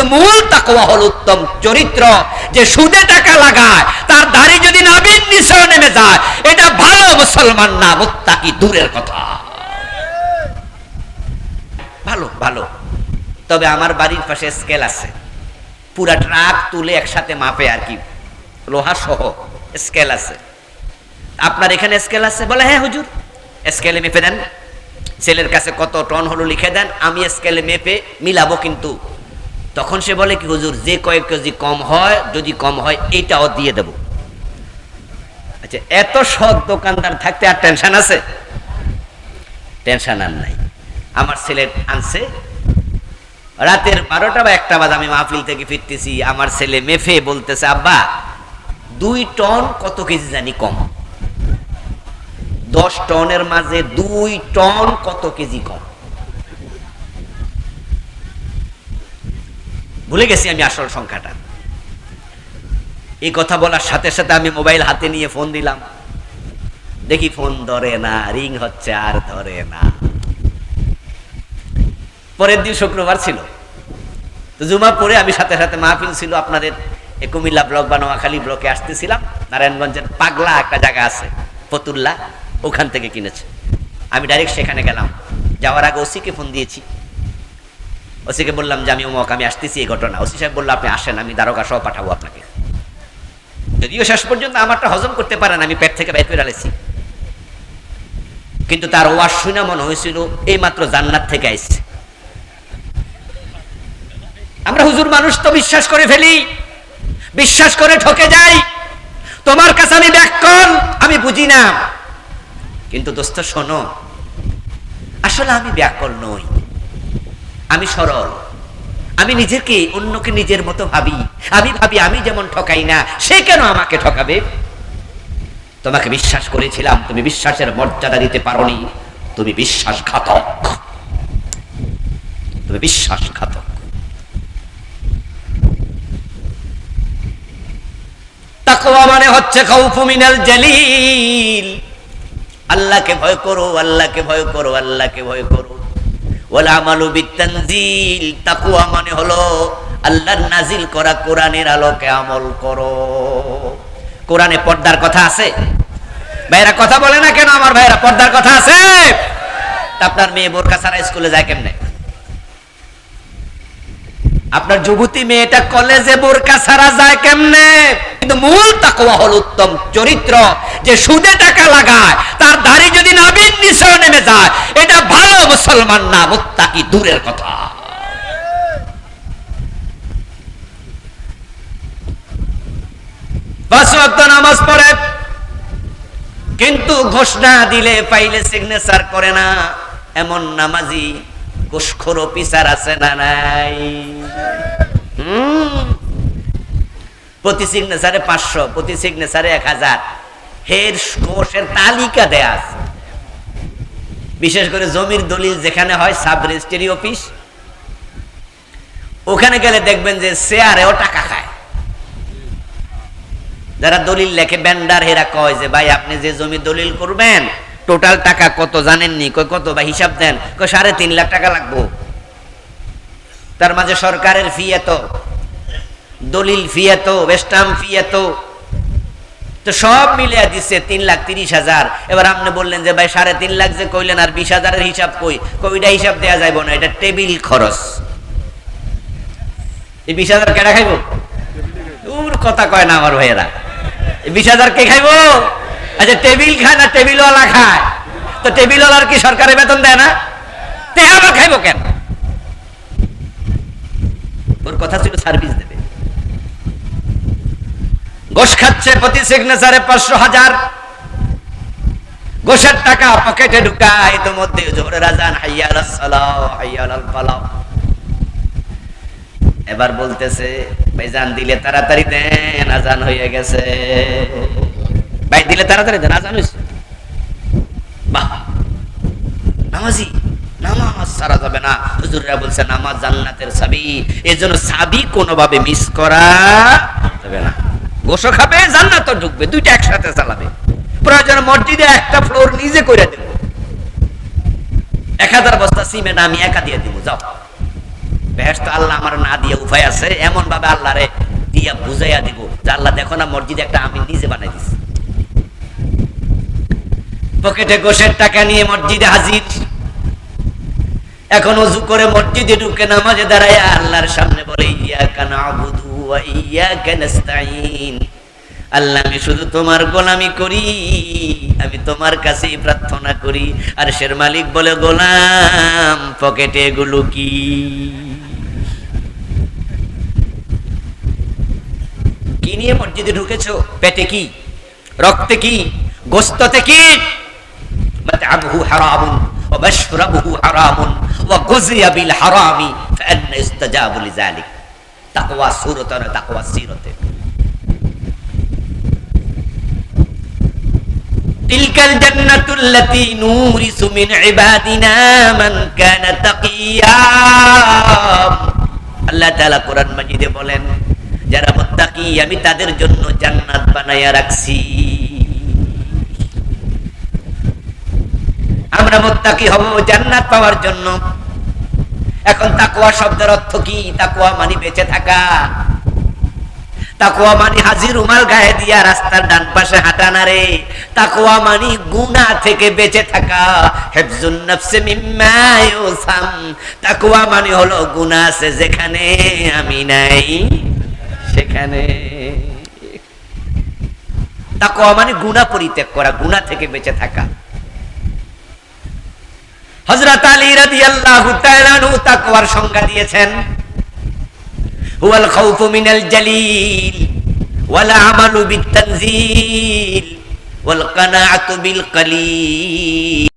মূল তাকওয়া হল উত্তম চরিত্র, যে সুদে টাকা লাগায়, তার দাড়ি যদি নেমে যায়, এটা ভালো মুসলমান না, মুত্তাকি দূরের কথা। ভালো ভালো। তবে আমার বাড়ির পাশে স্কেল আছে। পুরা ট্রাক তুলে একসাথে মাপে আর কি। লোহা সহ স্কেল আছে। আপনার এখানে স্কেল আছে? বলে হ্যাঁ হুজুর। স্কেলে মেপে দেন। ছেলের কাছে কত টন হলো লিখে দেন। আমি স্কেলে মেপে মিলাবো কিন্তু। তখন সে বলে কি, হুজুর, যে কয়েক কেজি কম হয়, যদি কম হয়, এইটাও দিয়ে দেব। আচ্ছা এত সৎ দোকানদার থাকতে আর টেনশন আছে? টেনশন আর নাই। আমার ছেলে আনছে। রাতের বারোটা বা একটা বাজে আমি মাহফিল থেকে ফিরতেছি। আমার ছেলে মেফে বলতেছে, আব্বা, দুই টন কত কেজি জানি কম? দশ টনের মাঝে দুই টন কত কেজি কম? ভুলে গেছি আমি আসল সংখ্যাটা। এই কথা বলার সাথে সাথে আমি মোবাইল হাতে নিয়ে ফোন দিলাম। দেখি ফোন ধরে না, রিং হচ্ছে আর ধরে না। পরের দিন শুক্রবার ছিল। তো জুমা পরে আমি সাথে সাথে মাহফিল ছিল আপনাদের কুমিল্লা ব্লক বা নোয়াখালী ব্লকে আসতেছিলাম। নারায়ণগঞ্জের পাগলা একটা জায়গা আছে, ফতুল্লা, ওখান থেকে কিনেছে। আমি ডাইরেক্ট সেখানে গেলাম। যাওয়ার আগে ওসিকে ফোন দিয়েছি। ওসিকে বললাম যে, আমি অমক আমি আসতেছি এই ঘটনা। ওসি সাহেব বলল, আপনি আসেন, আমি দ্বারকা সহ পাঠাবো আপনাকে। যদিও শেষ পর্যন্ত আমারটা হজম করতে পারেন আমি পেট থেকে বের করে কিন্তু তার ওয়াজ শুনে মনে হয়েছিল, এই মাত্র জান্নাত থেকে আইছে। আমরা হুজুর মানুষ তো বিশ্বাস করে ফেলি, বিশ্বাস করে ঠকে যাই। তোমার কাছে আমি ব্যাকরণ আমি বুঝি না। কিন্তু দোস্ত, শোনো, আসলে আমি ব্যাকরণ নই। আমি সরল। আমি নিজেকে অন্যকে নিজের মতো ভাবি। আমি ভাবি আমি যেমন ঠকাই না, সে কেন আমাকে ঠকাবে? তোমাকে বিশ্বাস করেছিলাম, তুমি বিশ্বাসের মর্যাদা দিতে পারোনি। তুমি বিশ্বাসঘাতক। তুমি বিশ্বাসঘাতক। তাকওয়া মানে হচ্ছে খাউফু মিনাল জালিল। আল্লাহকে ভয় করো, আল্লাহকে ভয় করো, আল্লাহকে ভয় করো। মানে হলো আল্লাহর নাজিল করা কোরআনের আলোকে আমল করো। কোরআনে পর্দার কথা আছে? ভাইরা কথা বলে না কেন আমার ভাইরা পর্দার কথা আছে? আপনার মেয়ে ছাড়া স্কুলে যায় কেমনে? আপনার যুবতী মেয়েটা কলেজে বোরকা ছাড়া যায় কেমনে? কিন্তু মূল তাকওয়া হল উত্তম চরিত্র, যে সুদে টাকা লাগায়, তার দাড়ি যদি নাবির নিচেও নেমে যায় মুসলমান না, মুত্তাকি দূরের কথা। নামাজ পড়ে, কিন্তু ঘোষণা দিলে পাইলে সিগনেচার করে না, এমন নামাজি ঘুষখোর অফিসার আছে না নাই। প্রতি সিগনেচারে পাঁচশো, প্রতি সিগনেচারে এক হাজার। হের ঘোষের তালিকা দেয়া আছে। বিশেষ করে জমির দলিল যেখানে হয় সাব রেজিস্ট্রি অফিস, ওখানে গেলে দেখবেন যে শেয়ারেও টাকা খায়। যারা দলিল লেখে ব্যান্ডার হেরা কয় যে, ভাই, আপনি যে জমি দলিল করবেন টোটাল টাকা কত জানেননি? কয়, কত বা হিসাব দেন? কয়, সাড়ে তিন লাখ টাকা লাগবো। তার মাঝে সরকারের ফি এত, দলিল ফি এত ওয়েস্টাম ফি এত তো সব মিলিয়ে দিচ্ছে তিন লাখ তিরিশ হাজার। এবার আপনি বললেন যে, ভাই, সাড়ে তিন লাখ যে কইলেন, আর বিশ হাজারের হিসাব কই? কইটা হিসাব দেওয়া যাইব না, এটা টেবিল খরচ। এই বিশ হাজার কেনা খাইব? দূর কথা কয় না আমার ভাইয়েরা। বিশ হাজার কে খাইবো? আচ্ছা টেবিল খায় না টেবিলওয়ালা খায়? তো টেবিলওয়ালার কি সরকারের বেতন দেয় না? তে আবার খাইবো কেন? ওর কথা ছিল সার্ভিস দেবে। গোশ খাচ্ছে প্রতি সিগনেচারে পাঁচশো হাজার। গোশের টাকা পকেটে ঢুকায়, ইতিমধ্যে জোহরের আজান হাইয়াল হাইয়াল এবার বলতেছে দিলে তাড়াতাড়ি দেন, আজান হয়ে গেছে। ভাই, দিলে তাড়াতাড়ি দেন, আজান হয়েছে। নামাজি, নামাজ সারা যাবে না। হুজুররা বলছে, নামাজ জান্নাতের সাবি এই জন্য সাবি কোনোভাবে মিস করা যাবে না। গোসো খাবে জান্নাত ঢুকবে, দুইটা একসাথে চালাবে। প্রয়োজন মসজিদে একটা ফ্লোর নিজে করে দেব। এক হাজার বস্তা সিমেন্ট আমি একা দিয়ে দিব, যাও। বেহেস্ত আল্লাহ আমার না দিয়ে উপায় আছে এমন ভাবে আল্লাহরে দিয়া বুঝাইয়া দিব যে আল্লাহ দেখো না, মসজিদে একটা আমি নিজে বানাই দিছি। পকেটে গোসের টাকা নিয়ে মসজিদে হাজির। এখন অজু করে মসজিদে ঢুকে নামাজে দাঁড়ায় আল্লাহর সামনে বলে ইয়া কানা আবুদু আল্লাহ, আমি শুধু তোমার গোলামি করি, আমি তোমার প্রার্থনা করি। আর শের মালিক বলে, গোলাম, পকেটে এগুলো কি? কি নিয়ে মসজিদে ঢুকেছ? পেটে কি? রক্তে কি? গোস্ত কি? আবহু হারামুন, ওয়া মাশরাবুহু হারামুন, ওয়া গুযিয়া বিল হারামি, ফাআন্না ইস্তাজাবু তাকওয়া সুরতে নয় তাকওয়া সিরতে। তিলকাল জান্নাতুল লতি নূরিসু মিন ইবাদিনা মান কানা তাকিয়া। আল্লাহ তাআলা কোরআন মাজিদে বলেন, যারা মুত্তাকি, আমি তাদের জন্য জান্নাত বানায়া রাখছি। আমরা মুত্তাকি হব জান্নাত পাওয়ার জন্য। এখন তাকওয়া শব্দের অর্থ কি? তাকওয়া মানে বেঁচে থাকা। তাকওয়া মানে হাজির উমাল গায়ে দিয়া রাস্তার ডান পাশে হাঁটা না রে। তাকওয়া মানে গুনাহ থেকে বেঁচে থাকা। হেফজুন নাফসে মিম্মা ইউসাম। তাকওয়া মানে হলো গুনাহ আছে যেখানে আমি নাই, সেখানে। তাকওয়া মানে গুনাহ পরিত্যাগ করা, গুনাহ থেকে বেঁচে থাকা। হযরত আলী রাদিয়াল্লাহু তাআলা নু তাকওয়ার সংজ্ঞা দিয়েছেন, হুয়াল খাউফু মিনাল জালিল, ওয়াল আমালু বিত তানজিল, ওয়াল কানাআতু বিল কালিল।